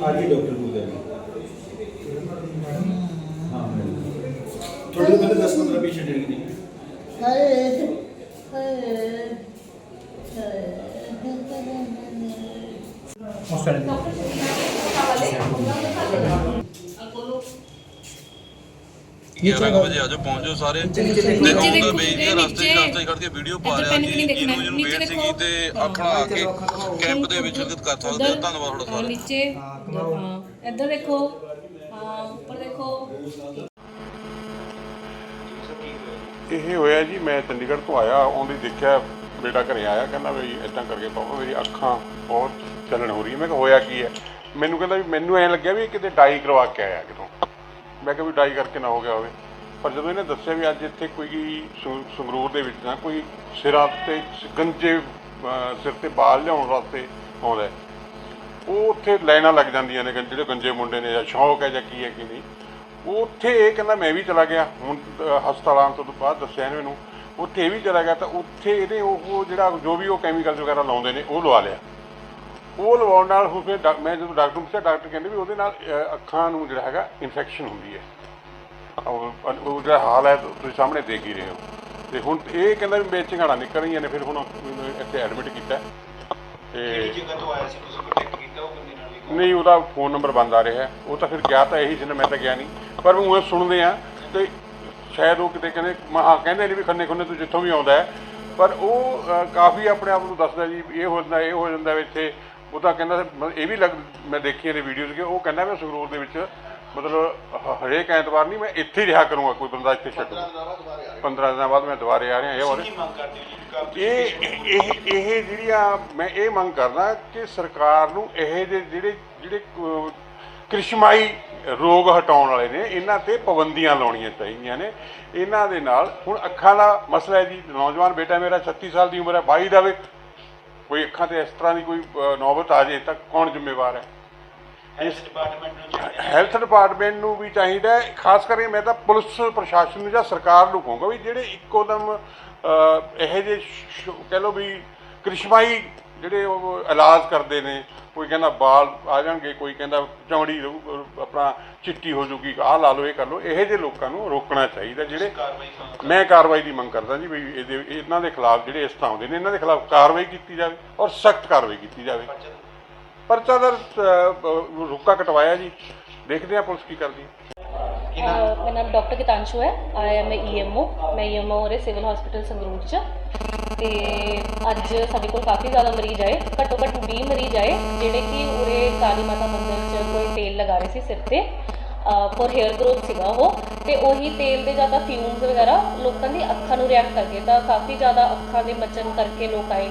ਆਜੀ ਡਾਕਟਰ ਬੋਲਦੇ ਨੇ ਹਾਂ ਤੁਹਾਡੇ ਕੋਲ 10 15 ਪੇਸ਼ੈਂਟ ਹੈਗੇ ਨੇ? ਹਾਏ ਹਾਏ ਹਾਏ। 11 ਵਜੇ ਆਜੋ ਪਹੁੰਚੋ ਸਾਰੇ। ਤੇ ਆਉਂਦਾ ਬਈ ਇਹ ਰਸਤੇ ਚ ਰਸਤੇ ਖੜ ਕੇ ਵੀਡੀਓ ਪਾ ਰਿਹਾ ਜੀ ਜਿਹਨੂੰ ਜਿਹਨੂੰ ਵੇਟ ਸੀਗੀ ਤੇ ਆਪਣਾ ਆ ਕੇ ਕੈਂਪ ਦੇ ਵਿੱਚ ਸ਼ਿਰਕਤ ਕਰ ਸਕਦੇ ਹੋ। ਧੰਨਵਾਦ ਤੁਹਾਡਾ ਸਾਰਿਆਂ ਦਾ। ਨੀਚੇ ਹਾਂ ਇੱਧਰ ਦੇਖੋ ਹਾਂ ਉੱਪਰ ਦੇਖੋ। ਇਹ ਹੋਇਆ ਜੀ ਮੈਂ ਚੰਡੀਗੜ੍ਹ ਤੋਂ ਆਇਆ ਆਉਂਦੇ ਦੇਖਿਆ ਬੇਟਾ ਘਰੇ ਆਇਆ ਕਹਿੰਦਾ ਵੀ ਇਦਾਂ ਕਰਕੇ ਪਾਪਾ ਮੇਰੀ ਅੱਖਾਂ ਬਹੁਤ ਚਲਣ ਹੋ ਰਹੀ ਹੈ ਮੈਂ ਕਿਹਾ ਹੋਇਆ ਕੀ ਹੈ? ਮੈਨੂੰ ਕਹਿੰਦਾ ਵੀ ਮੈਨੂੰ ਐਂ ਲੱਗਿਆ ਵੀ ਕਿਤੇ ਡਾਈ ਕਰਵਾ ਕੇ ਆਇਆ ਕਿਤੋਂ। ਮੈਂ ਕਿਹਾ ਵੀ ਡਾਈ ਕਰਕੇ ਨਾ ਹੋ ਗਿਆ ਹੋਵੇ। ਪਰ ਜਦੋਂ ਇਹਨੇ ਦੱਸਿਆ ਵੀ ਅੱਜ ਇੱਥੇ ਕੋਈ ਸੰਗ- ਸੰਗਰੂਰ ਦੇ ਵਿੱਚ ਨਾ ਕੋਈ ਸਿਰਾਂ ਤੇ ਗੰਜੇ ਅਹ, ਸਿਰ ਤੇ ਬਾਲ ਲਿਆਉਣ ਵਾਸਤੇ ਆਉਂਦਾ ਹੈ। ਉਹ ਉੱਥੇ ਲਾਈਨਾਂ ਲੱਗ ਜਾਂਦੀਆਂ ਨੇ ਜਿਹੜੇ ਗੰਜੇ ਮੁੰਡੇ ਨੇ ਜਾਂ ਸ਼ੌਕ ਹੈ ਜਾਂ ਕੀ ਹੈ ਕੀ ਨਹੀਂ। ਉਹ ਉੱਥੇ ਇਹ ਕਹਿੰਦਾ ਮੈਂ ਵੀ ਚਲਾ ਗਿਆ। ਹੁਣ ਅਹ, ਹਸਪਤਾਲ ਆਉਣ ਤੋਂ ਬਾਅਦ ਦੱਸਿਆ ਇਹਨੇ ਮੈਨੂੰ। ਉੱਥੇ ਇਹ ਵੀ ਚਲਾ ਗਿਆ ਤਾਂ ਉੱਥੇ ਇਹਨੇ ਉਹ ਉਹ ਜਿਹੜਾ ਜੋ ਵੀ ਉਹ ਕੈਮੀਕਲ ਵਗੈਰਾ ਲਾਉਂਦੇ ਨੇ ਉਹ ਲਵਾ ਲਿਆ। ਉਹ ਲਵਾਉਣ ਨਾਲ ਹੋ ਕੇ ਡਾ- ਮੈਂ ਜਦੋਂ ਡਾਕਟਰ ਨੂੰ ਪੁੱਛਿਆ ਡਾਕਟਰ ਕਹਿੰਦੇ ਵੀ ਉਹਦੇ ਨਾਲ ਅੱਖਾਂ ਨੂੰ ਜਿਹੜਾ ਹੈਗਾ ਇਨਫੈਕਸ਼ਨ ਹੁੰਦੀ ਹੈ। ਉਹ ਉਹ ਜਿਹੜਾ ਹਾਲ ਹੈ ਤੁਸੀਂ ਸਾਹਮਣੇ ਦੇਖ ਹੀ ਰਹੇ ਹੋ। ਤੇ ਹੁਣ ਇਹ ਕਹਿੰਦਾ ਵੀ ਮੇਰੇ ਝਗੜਾ ਨਿਕਲ ਰਹੀਆਂ ਨੇ ਫਿਰ ਹੁਣ ਇੱਥੇ ਐਡਮਿਟ ਕੀਤਾ। ਹੈ। ਤੇ ਨਹੀਂ ਉਹਦਾ ਫੋਨ ਨੰਬਰ ਬੰਦ ਆ ਰਿਹਾ। ਉਹ ਤਾਂ ਫਿਰ ਗਿਆ ਤਾਂ ਇਹੀ ਸੀ ਨਾ ਮੈਂ ਤਾਂ ਗਿਆ ਨਹੀਂ। ਪਰ ਉਹ ਸੁਣਦੇ ਆ ਤੇ ਸ਼ਾਇਦ ਉਹ ਕਿਤੇ ਕਹਿੰਦੇ ਮਹਾ ਕਹਿੰਦੇ ਨੇ ਵੀ ਖੰਨੇ ਖੁੰਨੇ ਤੂੰ ਜਿੱਥੋਂ ਵੀ ਆਉਂਦਾ ਪਰ ਉਹ ਕਾਫੀ ਆਪਣੇ ਆਪ ਨੂੰ ਦੱਸਦਾ ਜੀ ਇਹ ਹੋ ਜਾਂਦਾ ਇਹ ਹੋ ਜਾਂਦਾ ਵੀ ਇੱਥੇ ਉਹ ਤਾਂ ਕਹਿੰਦਾ ਸੀ, ਮਤਲਬ ਇਹ ਵੀ ਲੱਗ ਮੈਂ ਦੇਖੀ ਇਹਦੇ ਵੀਡੀਓਜ਼ ਕਿ ਉਹ ਕਹਿੰਦਾ ਮੈਂ ਸੰਗਰੂਰ ਦੇ ਵਿੱਚ ਮਤਲਬ ਹ- ਹਰੇਕ ਐਤਵਾਰ ਨਹੀਂ ਮੈਂ ਇੱਥੇ ਹੀ ਰਿਹਾ ਕਰੂੰਗਾ ਕੋਈ ਬੰਦਾ ਇੱਥੇ ਛੱਡੂ। 15 ਦਿਨਾਂ ਬਾਅਦ ਮੈਂ ਦੁਬਾਰੇ ਆ ਰਿਹਾ ਇਹ ਹੋਰ ਕੀ ਮੰਗ ਕਰਦੇ ਇਹ ਇਹ ਇਹ ਜਿਹੜੀਆਂ ਮੈਂ ਇਹ ਮੰਗ ਕਰਦਾ ਕਿ ਸਰਕਾਰ ਨੂੰ ਇਹ ਜਿਹੇ ਜਿਹੜੇ ਜਿਹੜੇ ਅਹ, ਕ੍ਰਿਸ਼ਮਾਈ ਰੋਗ ਹਟਾਉਣ ਵਾਲੇ ਨੇ ਇਹਨਾਂ ਤੇ ਪਾਬੰਦੀਆਂ ਲਾਉਣੀਆਂ ਚਾਹੀਦੀਆਂ ਨੇ। ਇਹਨਾਂ ਦੇ ਨਾਲ ਹੁਣ ਅੱਖਾਂ ਦਾ ਮਸਲਾ ਹੈ ਜੀ ਨੌਜਵਾਨ ਬੇਟਾ ਮੇਰਾ 36 ਸਾਲ ਦੀ ਉਮਰ ਹੈ 22 ਦਾ ਵੀ ਕੋਈ ਅੱਖਾਂ ਤੇ ਇਸ ਤਰ੍ਹਾਂ ਦੀ ਕੋਈ ਨੌਬਤ ਆ ਜੇ ਤਾਂ ਕੌਣ ਜ਼ਿੰਮੇਵਾਰ ਹੈ? ਹੈਲਥ ਡਿਪਾਰਟਮੈਂਟ ਨੂੰ ਚਾਹੀਦਾ ਹੈਲਥ ਡਿਪਾਰਟਮੈਂਟ ਨੂੰ ਵੀ ਚਾਹੀਦਾ ਹੈ ਖਾਸ ਕਰਕੇ ਮੈਂ ਤਾਂ ਪੁਲਿਸ ਪ੍ਰਸ਼ਾਸਨ ਨੂੰ ਜਾਂ ਸਰਕਾਰ ਨੂੰ ਕਹੂੰਗਾ ਵੀ ਜਿਹੜੇ ਇੱਕੋ ਦਮ ਅਹ, ਇਹੋ ਜਿਹੇ ਸ਼- ਕਹਿ ਲਓ ਵੀ ਕ੍ਰਿਸ਼ਮਾਈ ਜਿਹੜੇ ਉਹ ਇਲਾਜ ਕਰਦੇ ਨੇ ਕੋਈ ਕਹਿੰਦਾ ਬਾਲ ਆ ਜਾਣਗੇ ਕੋਈ ਕਹਿੰਦਾ ਚਮੜੀ ਰਹੂ- ਆਪਣਾ ਚਿੱਟੀ ਹੋ ਜੂਗੀ ਆਹ ਲਾ ਲਓ ਇਹ ਕਰ ਲਓ ਇਹੋ ਜਿਹੇ ਲੋਕਾਂ ਨੂੰ ਰੋਕਣਾ ਚਾਹੀਦਾ ਜਿਹੜੇ ਮੈਂ ਕਾਰਵਾਈ ਦੀ ਮੰਗ ਕਰਦਾ ਜੀ ਵੀ ਇਹਦੇ ਇਹਨਾਂ ਦੇ ਖਿਲਾਫ ਜਿਹੜੇ ਇਸ ਤਰ੍ਹਾਂ ਆਉਂਦੇ ਨੇ ਇਹਨਾਂ ਦੇ ਖਿਲਾਫ ਕਾਰਵਾਈ ਕੀਤੀ ਜਾਵੇ ਔਰ ਸਖਤ ਕਾਰਵਾਈ ਕੀਤੀ ਜਾਵੇ। ਪਰਚਾ ਦਰ ਰੁੱਕਾ ਕਟਵਾਇਆ ਜੀ। ਦੇਖਦੇ ਆ ਪੁਲਿਸ ਕੀ ਕਰਦੀ ਹੈ। ਮੇਰਾ ਨਾਮ ਡਾਕਟਰ ਕਿਤਾਂਸ਼ੂ ਹੈ। ਆਈ ਐਮ ਈਐਮਓ ਮੈਂ ਈਐਮਓ ਰੇ ਸਿਵਲ ਹਸਪੀਟਲ ਸੰਗਰੂਰ ਚ ਤੇ ਅੱਜ ਸਾਡੇ ਕੋਲ ਕਾਫੀ ਜ਼ਿਆਦਾ ਮਰੀਜ਼ ਆਏ। ਘੱਟੋ ਘੱਟ 20 ਮਰੀਜ਼ ਆਏ, ਜਿਹੜੇ ਕਿ ਉਰੇ ਕਾਲੀ ਮਾਤਾ ਮੰਦਰ ਚ ਕੋਈ ਤੇਲ ਲਗਾ ਰਹੇ ਸੀ ਸਿਰ ਤੇ। ਫੋਰ ਹੇਅਰ ਗਰੋਥ ਸੀਗਾ ਉਹ। ਤੇ ਉਹੀ ਤੇਲ ਦੇ ਜ਼ਿਆਦਾ ਫਿਊਮਸ ਵਗੈਰਾ ਲੋਕਾਂ ਦੀ ਅੱਖਾਂ ਨੂੰ ਰਿਐਕਟ ਕਰਕੇ ਤਾਂ ਕਾਫੀ ਜ਼ਿਆਦਾ ਅੱਖਾਂ ਦੇ ਮਚਨ ਕਰਕੇ ਲੋਕ ਆਏ।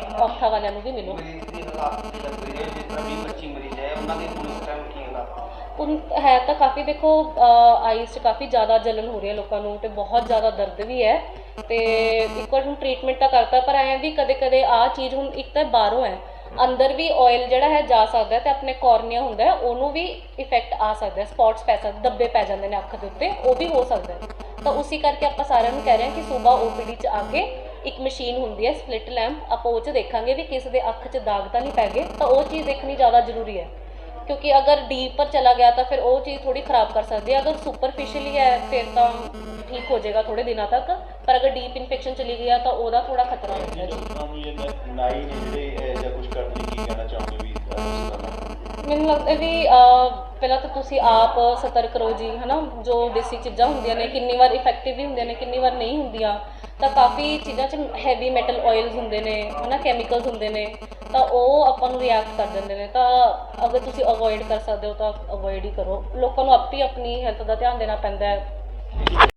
ਔਖਾ ਵਾਲਿਆਂ ਨੂੰ ਵੀ ਮਿਲੋ ਉਨ ਹੈ ਤਾਂ ਕਾਫੀ ਦੇਖੋ ਆਈਸ 'ਚ ਕਾਫੀ ਜ਼ਿਆਦਾ ਜਲਨ ਹੋ ਰਹੀ ਹੈ ਲੋਕਾਂ ਨੂੰ ਤੇ ਬਹੁਤ ਜ਼ਿਆਦਾ ਦਰਦ ਵੀ ਹੈ। ਤੇ ਇੱਕ ਵਾਰ ਹੁਣ ਟ੍ਰੀਟਮੈਂਟ ਤਾਂ ਕਰਤਾ ਪਰ ਐਂ ਵੀ ਕਦੇ ਕਦੇ ਆ ਚੀਜ਼ ਹੁਣ ਇੱਕ ਤਾਂ ਬਾਹਰੋਂ ਹੈ। ਅੰਦਰ ਵੀ ਆਇਲ ਜਿਹੜਾ ਹੈ ਜਾ ਸਕਦਾ ਹੈ ਤੇ ਆਪਣੇ ਕੋਰਨੀਆ ਹੁੰਦਾ ਹੈ ਉਹਨੂੰ ਵੀ ਇਫੈਕਟ ਆ ਸਕਦਾ ਹੈ। ਸਪੌਟਸ ਪੈ ਸਕਦੇ ਦੱਬੇ ਪੈ ਜਾਂਦੇ ਨੇ ਅੱਖ ਦੇ ਉੱਤੇ ਉਹ ਵੀ ਹੋ ਸਕਦਾ ਹੈ। ਤਾਂ ਉਸੇ ਕਰਕੇ ਆਪਾਂ ਸਾਰਿਆਂ ਨੂੰ ਕਹਿ ਰਹੇ ਹਾਂ ਕਿ ਸਵੇਰ ਓਪੀਡੀ 'ਚ ਆ ਕੇ ਇੱਕ ਮਸ਼ੀਨ ਹੁੰਦੀ ਹੈ ਸਪਲਿਟ ਲੈਂਪ ਆਪਾਂ ਉਹ 'ਚ ਦੇਖਾਂਗੇ ਵੀ ਕਿਸੇ ਦੇ ਅੱਖ 'ਚ ਦਾਗ ਤਾਂ ਨਹੀਂ ਪੈ ਗਏ ਤਾਂ ਉਹ ਚੀਜ਼ ਦੇਖਣੀ ਜ਼ਿਆਦਾ ਜ਼ਰੂਰੀ ਹੈ। ਕਿਉਂਕਿ ਅਗਰ ਡੀਪਰ ਚਲਾ ਗਿਆ ਤਾਂ ਫਿਰ ਉਹ ਚੀਜ਼ ਥੋੜੀ ਖਰਾਬ ਕਰ ਸਕਦੀ ਹੈ। ਅਗਰ ਸੁਪਰਫੀਸ਼ੀਅਲੀ ਹੈ ਫਿਰ ਤਾਂ ਠੀਕ ਹੋ ਜਾਏਗਾ ਥੋੜੇ ਦਿਨਾਂ ਤੱਕ। ਪਰ ਅਗਰ ਡੀਪ ਇਨਫੈਕਸ਼ਨ ਚਲੀ ਗਿਆ ਤਾਂ ਉਹਦਾ ਥੋੜਾ ਖਤਰਾ ਰਹਿੰਦਾ ਜੀ ਲੋਕਾਂ ਨੂੰ ਜੇ ਨਾਈ ਨੇ ਜਿਹੜੇ ਜਾਂ ਕੁਝ ਕਰਨ ਲਈ ਕੀ ਕਹਿਣਾ ਚਾਹੁੰਦੇ ਵੀ ਉਸ ਦਾ ਮੈਨੂੰ ਲੱਗਦਾ ਵੀ ਪਹਿਲਾਂ ਤਾਂ ਤੁਸੀਂ ਆਪ ਸਤਰਕ ਰਹੋ ਜੀ, ਹਨਾ? ਜੋ ਦੇਸੀ ਚੀਜ਼ਾਂ ਹੁੰਦੀਆਂ ਨੇ, ਕਿੰਨੀ ਵਾਰ ਇਫੈਕਟਿਵ ਵੀ ਹੁੰਦੀਆਂ ਨੇ, ਕਿੰਨੀ ਵਾਰ ਨਹੀਂ ਹੁੰਦੀਆਂ, ਤਾਂ ਕਾਫੀ ਚੀਜ਼ਾਂ 'ਚ ਹੈਵੀ ਮੈਟਲ ਆਇਲਸ ਹੁੰਦੇ ਨੇ, ਹਨਾ? ਕੈਮੀਕਲਸ ਹੁੰਦੇ ਨੇ, ਤਾਂ ਉਹ ਆਪਾਂ ਨੂੰ ਰਿਐਕਟ ਕਰ ਦਿੰਦੇ ਨੇ। ਤਾਂ ਅਗਰ ਤੁਸੀਂ ਅਵੋਇਡ ਕਰ ਸਕਦੇ ਹੋ, ਤਾਂ ਅਵੋਇਡ ਹੀ ਕਰੋ। ਲੋਕਾਂ ਨੂੰ ਆਪੀ ਆਪਣੀ ਹੈਲਥ ਦਾ ਧਿਆਨ ਦੇਣਾ ਪੈਂਦਾ ਹੈ।